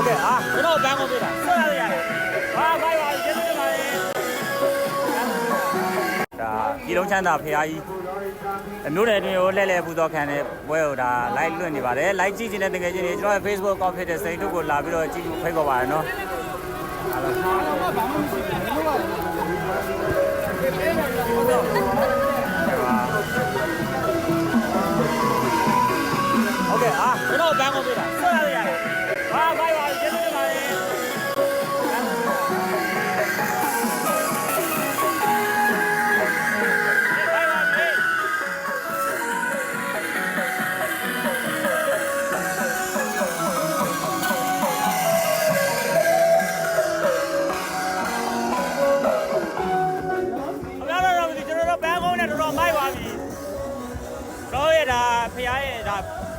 ဟုတ်ကဲ့အာကျွန်တော်ဘန်းကုန်ပေးတာဆက်ရရရတယ်ဟာဖိုင်ပါကျေးဇူးတင်ပါတယ်ဒါပြည်လုံးချမ်းသာဖရာကြီးအမျိုးနယ်အတွင်းကိုလှည့်လည်ပူဇော်ခံတဲ့ပွဲကိုဒါ live လွှင့်နေပါတယ် live ကြည့်ခြင်းတဲ့တကယ်ချင်းတွေကျွန်တော်ရဲ့ Facebook account ဖြစ်တဲ့စိန်တို့ကိုလာပြီးတော့ကြည့်ဖိတ်ခေါ်ပါတယ်နော်အားလုံးဟုတ်ကဲ့အာကျွန်တော်ဘန်းကုန်ပေးတာဆက်ရရရတယ်ဟာဖိုင်ပါကျေးဇူးတင်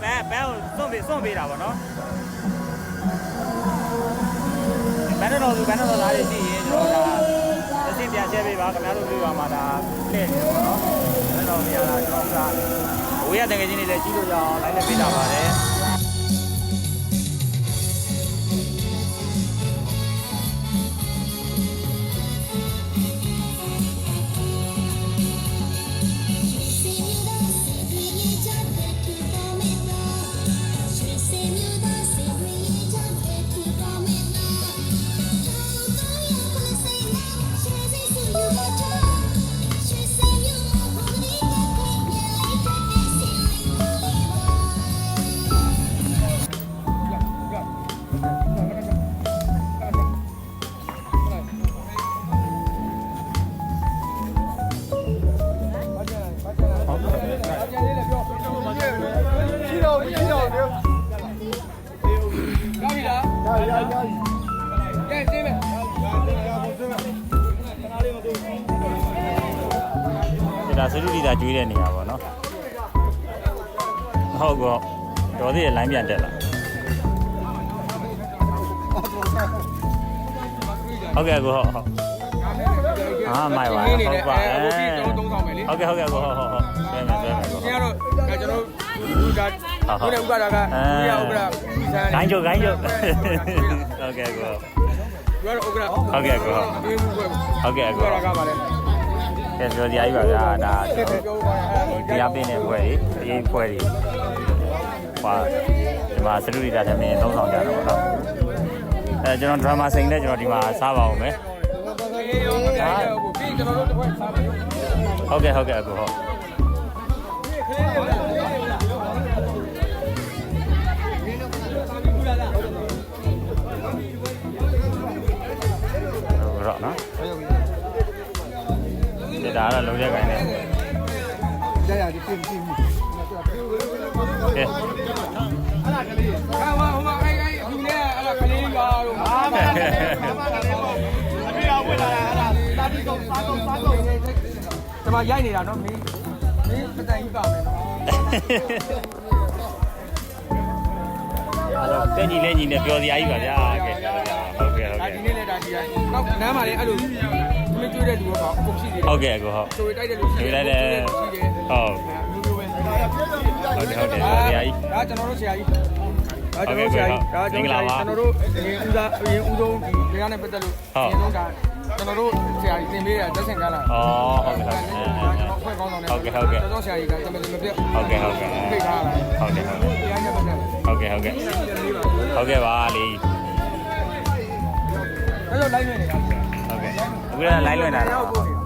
ဘန်းဘန်းကိုစွန့်ပေးစွန့်ပေးတာပေါ့နော်ဘန်းတော်သူဘန်းတော်သားတွေရှိရင်ကျွန်တော်ဒါအစီပြန်ချဲပေးပါခင်ဗျားတို့ပြောပါမှာဒါလက်နေပေါ့နော်ဘန်းတော်နေရာကျွန်တော်ကဝေးရတကယ်ချင်းတွေလည်းကြီးလို့ရအောင်လိုက်လက်ပေးတာပါတယ် ဒါသရုပ်ဒီတာကျွေးတဲ့နေရာပေါ့နော်ဟုတ်ကောတော်သေးရဲ့ line ပြန်တက်လာဟုတ်ကဲ့ကိုဟုတ်ဟုတ်အာမိုက်ပါဟုတ်ပါအဲဟိုပြီးကျွန်တော်သုံးဆောင်မယ်လေဟုတ်ကဲ့ဟုတ်ကဲ့ကိုဟုတ်ဟုတ်ဟုတ်ဆွဲမယ်ဆွဲမယ်ကိုရှင်းရတော့ကကျွန်တော်လူကဘုရားဥက္ကရာကဘုရားဥက္ကရာဒီဆိုင်ဂိုင်းချုပ်ဂိုင်းချုပ်ဟုတ်ကဲ့ကို ဘုရားဥက္ကရာဟုတ်ကဲ့ကိုဒီမှုပွဲဟုတ်ကဲ့ဥက္ကကိုရာကပါလေကဲပြောစရာကြီးပါဗျာဒါပြောပါအဲ့တရားပင်းတဲ့ဘွဲတွေအရေးဘွဲတွေဟာဒီမှာသရုပ်ဒီတာသမင်းသုံးဆောင်ကြတော့ပေါ့နော်အဲကျွန်တော်ဒရမာစိန်နဲ့ကျွန်တော်ဒီမှာစားပါအောင်မယ်အေးရောခင်ဗျာပြီးကျွန်တော်တို့တစ်ခွက်စားမယ်ဟုတ်ကဲ့ဟုတ်ကဲ့အခုဟုတ် ဟုတ်တော့နော်ဒီဒါကတော့လုံးရက်ခိုင်းနေရရဒီပြင်ပြင်ကဲဟာဟိုဟိုမှာအဲ့အဲ့လူနဲ့အဲ့ဒါကလေးပါတော့ဟာမကလေးမကလေးပေါ့အမေကဝင်လာတာအဲ့ဒါတာတိကုန်းစားကုန်းစားကုန်းဒီမှာရိုက်နေတာနော်မင်းမင်းပတိုင်ကြီးပါမယ်နော်ကဲညီလေးညီနဲ့ပြောစရာကြီးပါဗျာကဲဟုတ် ကဲ့ဟုတ်ဒါကဲ့ဒီနေ့လည်းဒါကြီးရိုက်နောက်နမ်းပါလေအဲ့လိုမင်းကျွေးတဲ့လူကပေါ့အခုရှိတယ်ဟုတ်ကဲ့အခုဟုတ်ဆိုရတိုက်တဲ့လူရှိဒီတယ်လိုက်တယ်ဟုတ်မျိုးမျိုးပဲဟုတ်တယ်ဟုတ်တယ်ပြောစရာကြီးဒါကျွန်တော်တို့ဆရာကြီး ဒါကျွန်တော်တို့ဆရာကြီးဒါကျွန်တော်တို့ကျွန်တော်တို့အရင်ဦးစားအရင်ဦးဆုံးဒီတရားနဲ့ပတ်သက်လို့အရင်ဆုံးဒါကျွန်တော်တို့ဆရာကြီးသင်ပေးတာသက်ဆိုင်ကြလားอ๋อဟုတ်ကဲ့ဟုတ်ကဲ့ဖွဲ့ကောင်းဆောင်တယ်ဟုတ်ကဲ့ဟုတ်ကဲ့ကျွန်တော်ဆရာကြီးကတမန်မပြတ်ဟုတ်ကဲ့ဟုတ်ကဲ့ဖိတ်ထားလာဟုတ်တယ်ဟုတ်တယ်တရားနဲ့ပတ်သက်ဟုတ်ကဲ့ဟုတ်ကဲ့ဟုတ်ကဲ့ပါလီ အဲ့လိုလိုက်နေနေတာဟုတ်ကဲ့အခုလည်း line လွှင့်တာလားဟုတ်